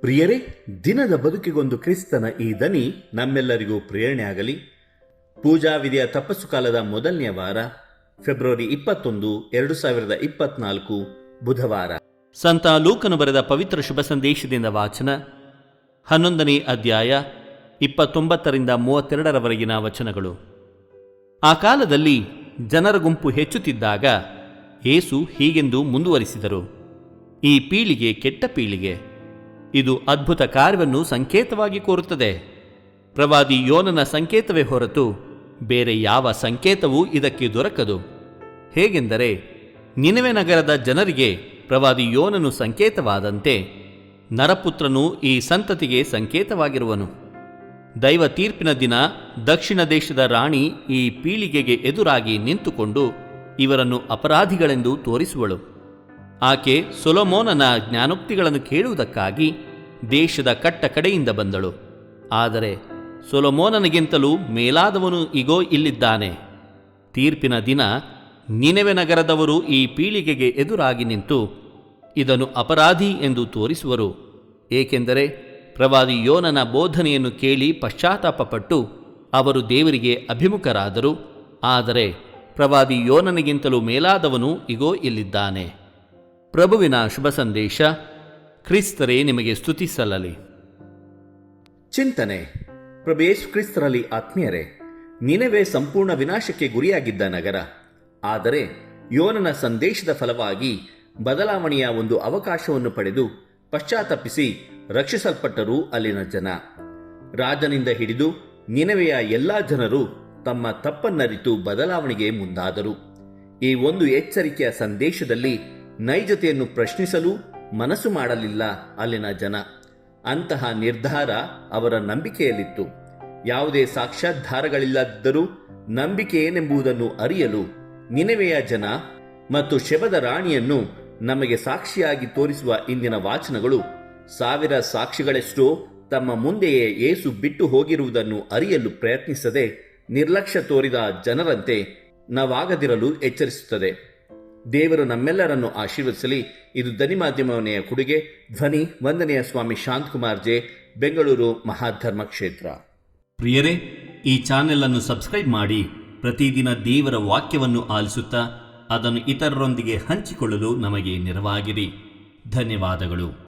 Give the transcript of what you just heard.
ಪ್ರಿಯರೇ, ದಿನದ ಬದುಕಿಗೊಂದು ಕ್ರಿಸ್ತನ ಈ ದನಿ ನಮ್ಮೆಲ್ಲರಿಗೂ ಪ್ರೇರಣೆ ಆಗಲಿ. ಪೂಜಾ ವಿಧಿಯ ತಪಸ್ಸು ಕಾಲದ ಮೊದಲನೆಯ ವಾರ, ಫೆಬ್ರವರಿ ಇಪ್ಪತ್ತೊಂದು, ಎರಡು ಸಾವಿರದ ಇಪ್ಪತ್ನಾಲ್ಕು, ಬುಧವಾರ. ಸಂತ ಲೂಕನು ಬರೆದ ಪವಿತ್ರ ಶುಭ ಸಂದೇಶದಿಂದ ವಾಚನ. ಹನ್ನೊಂದನೇ ಅಧ್ಯಾಯ, ಇಪ್ಪತ್ತೊಂಬತ್ತರಿಂದ ಮೂವತ್ತೆರಡರವರೆಗಿನ ವಚನಗಳು. ಆ ಕಾಲದಲ್ಲಿ ಜನರ ಗುಂಪು ಹೆಚ್ಚುತ್ತಿದ್ದಾಗ ಏಸು ಹೀಗೆಂದು ಮುಂದುವರಿಸಿದರು. ಈ ಪೀಳಿಗೆ ಕೆಟ್ಟ ಪೀಳಿಗೆ ಇದು ಅದ್ಭುತ ಕಾರ್ಯವನ್ನು ಸಂಕೇತವಾಗಿ ಕೋರುತ್ತದೆ. ಪ್ರವಾದಿ ಯೋನನ ಸಂಕೇತವೇ ಹೊರತು ಬೇರೆ ಯಾವ ಸಂಕೇತವೂ ಇದಕ್ಕೆ ದೊರಕದು. ಹೇಗೆಂದರೆ, ನಿನವೆ ನಗರದ ಜನರಿಗೆ ಪ್ರವಾದಿ ಯೋನನು ಸಂಕೇತವಾದಂತೆ ನರಪುತ್ರನು ಈ ಸಂತತಿಗೆ ಸಂಕೇತವಾಗಿರುವನು. ದೈವ ತೀರ್ಪಿನ ದಿನ ದಕ್ಷಿಣ ದೇಶದ ರಾಣಿ ಈ ಪೀಳಿಗೆಗೆ ಎದುರಾಗಿ ನಿಂತುಕೊಂಡು ಇವರನ್ನು ಅಪರಾಧಿಗಳೆಂದು ತೋರಿಸುವಳು. ಆಕೆ ಸೊಲೊಮೋನನ ಜ್ಞಾನೋಕ್ತಿಗಳನ್ನು ಕೇಳುವುದಕ್ಕಾಗಿ ದೇಶದ ಕಟ್ಟ ಕಡೆಯಿಂದ ಬಂದಳು. ಆದರೆ ಸೊಲೊಮೋನನಿಗಿಂತಲೂ ಮೇಲಾದವನು ಇಗೋ ಇಲ್ಲಿದ್ದಾನೆ. ತೀರ್ಪಿನ ದಿನ ನಿನೆವೆ ನಗರದವರು ಈ ಪೀಳಿಗೆಗೆ ಎದುರಾಗಿ ನಿಂತು ಇದನ್ನು ಅಪರಾಧಿ ಎಂದು ತೋರಿಸುವರು. ಏಕೆಂದರೆ ಪ್ರವಾದಿ ಯೋನನ ಬೋಧನೆಯನ್ನು ಕೇಳಿ ಪಶ್ಚಾತ್ತಾಪಪಟ್ಟು ಅವರು ದೇವರಿಗೆ ಅಭಿಮುಖರಾದರು. ಆದರೆ ಪ್ರವಾದಿ ಯೋನನಿಗಿಂತಲೂ ಮೇಲಾದವನು ಇಗೋ ಇಲ್ಲಿದ್ದಾನೆ. ಪ್ರಭುವಿನ ಶುಭ ಸಂದೇಶ ಕ್ರಿಸ್ತರೇ ನಿಮಗೆ ಸ್ತುತಿಸಲಲಿ. ಚಿಂತನೆ. ಪ್ರಭೇಶ್ ಕ್ರಿಸ್ತರಲ್ಲಿ ಆತ್ಮೀಯರೇ, ನಿನವೇ ಸಂಪೂರ್ಣ ವಿನಾಶಕ್ಕೆ ಗುರಿಯಾಗಿದ್ದ ನಗರ. ಆದರೆ ಯೋನನ ಸಂದೇಶದ ಫಲವಾಗಿ ಬದಲಾವಣೆಯ ಒಂದು ಅವಕಾಶವನ್ನು ಪಡೆದು ಪಶ್ಚಾತ್ತಪಿಸಿ ರಕ್ಷಿಸಲ್ಪಟ್ಟರು ಅಲ್ಲಿನ ಜನ. ರಾಜನಿಂದ ಹಿಡಿದು ನಿನವೆಯ ಎಲ್ಲಾ ಜನರು ತಮ್ಮ ತಪ್ಪನ್ನರಿತು ಬದಲಾವಣೆಗೆ ಮುಂದಾದರು. ಈ ಒಂದು ಎಚ್ಚರಿಕೆಯ ಸಂದೇಶದಲ್ಲಿ ನೈಜತೆಯನ್ನು ಪ್ರಶ್ನಿಸಲು ಮನಸ್ಸು ಮಾಡಲಿಲ್ಲ ಅಲ್ಲಿನ ಜನ. ಅಂತಹ ನಿರ್ಧಾರ ಅವರ ನಂಬಿಕೆಯಲ್ಲಿತ್ತು. ಯಾವುದೇ ಸಾಕ್ಷ್ಯಾಧಾರಗಳಿಲ್ಲದಿದ್ದರೂ ನಂಬಿಕೆ ಏನೆಂಬುದನ್ನು ಅರಿಯಲು ನಿನವೆಯ ಜನ ಮತ್ತು ಶಬದ ರಾಣಿಯನ್ನು ನಮಗೆ ಸಾಕ್ಷಿಯಾಗಿ ತೋರಿಸುವ ಇಂದಿನ ವಾಚನಗಳು ಸಾವಿರ ಸಾಕ್ಷಿಗಳೆಷ್ಟೋ ತಮ್ಮ ಮುಂದೆಯೇ ಏಸು ಬಿಟ್ಟು ಹೋಗಿರುವುದನ್ನು ಅರಿಯಲು ಪ್ರಯತ್ನಿಸದೆ ನಿರ್ಲಕ್ಷ್ಯ ತೋರಿದ ಜನರಂತೆ ನಾವಾಗದಿರಲು ಎಚ್ಚರಿಸುತ್ತದೆ. ದೇವರು ನಮ್ಮೆಲ್ಲರನ್ನು ಆಶೀರ್ವದಿಸಲಿ. ಇದು ಧ್ವನಿ ಮಾಧ್ಯಮವನೆಯ ಕೊಡುಗೆ. ಧ್ವನಿ ವಂದನೆಯ ಸ್ವಾಮಿ ಶಾಂತಕುಮಾರ್ ಜೆ, ಬೆಂಗಳೂರು ಮಹಾಧರ್ಮ ಕ್ಷೇತ್ರ ಪ್ರಿಯರೇ, ಈ ಚಾನೆಲ್ ಅನ್ನು ಸಬ್ಸ್ಕ್ರೈಬ್ ಮಾಡಿ. ಪ್ರತಿದಿನ ದೇವರ ವಾಕ್ಯವನ್ನು ಆಲಿಸುತ್ತಾ, ಅದನ್ನು ಇತರರೊಂದಿಗೆ ಹಂಚಿಕೊಳ್ಳಲು ನಮಗೆ ನೆರವಾಗಿರಿ ಧನ್ಯವಾದಗಳು.